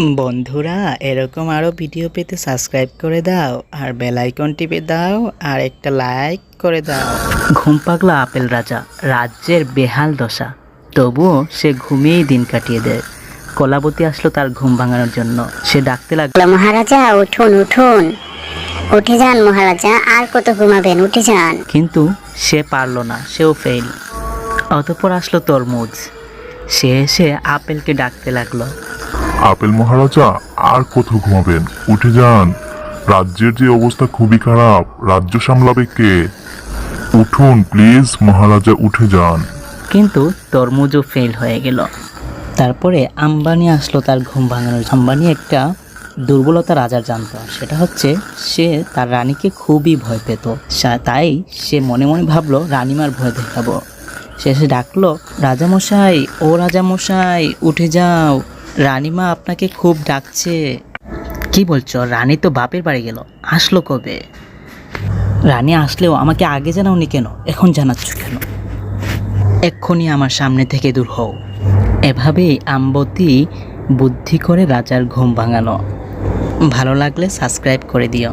বন্ধুরা এরকম আরও ভিডিও পেতে সাবস্ক্রাইব করে দাও আর বেল আইকন টিপে দাও আর একটা লাইক করে দাও। ঘুম পাগলা আপেল রাজা রাজ্যের বেহাল দশা। তবুও সে ঘুমিয়েই দিন কাটিয়ে দেয়। কলাবতী আসলো তার ঘুম ভাঙানোর জন্য। সে ডাকতে লাগল মহারাজা উঠুন উঠুন। উঠে যান মহারাজা আর কত ঘুমাবেন উঠে যান। কিন্তু সে পারল না সেও ফেল অতঃপর আসলো তরমুজ। সে এসে আপেলকে ডাকতে লাগল আপেল মহারাজা, আর কত ঘুমাবেন। উঠে যান। রাজ্যের যে অবস্থা খুবই খারাপ। রাজ্য সামলাবে কে? উঠুন, প্লিজ, মহারাজা, উঠে যান। কিন্তু তরমুজও ফেল হয়ে গেল। তারপরে আম্বানি আসলো তার ঘুম ভাঙানোর আম্বানি একটা দুর্বলতা রাজার জানতো। সেটা হচ্ছে, সে তার রানীকে খুবই ভয় পেত। তাই সে মনে মনে ভাবলো, রানীমার ভয় দেখাবো। সে এসে ডাকলো, রাজামশাই, ও রাজামশাই, উঠে যাও। রানীমা আপনাকে খুব ডাকছে। কি বলছো? রানী তো বাপের বাড়ি গেল। আসলো কবে? রানী আসলেও আমাকে আগে জানাওনি কেন? এখন জানাচ্ছ কেন? এক্ষুনি আমার সামনে থেকে দূর হও। এভাবেই আম্বতী বুদ্ধি করে রাজার ঘুম ভাঙানো ভালো লাগলে সাবস্ক্রাইব করে দিও।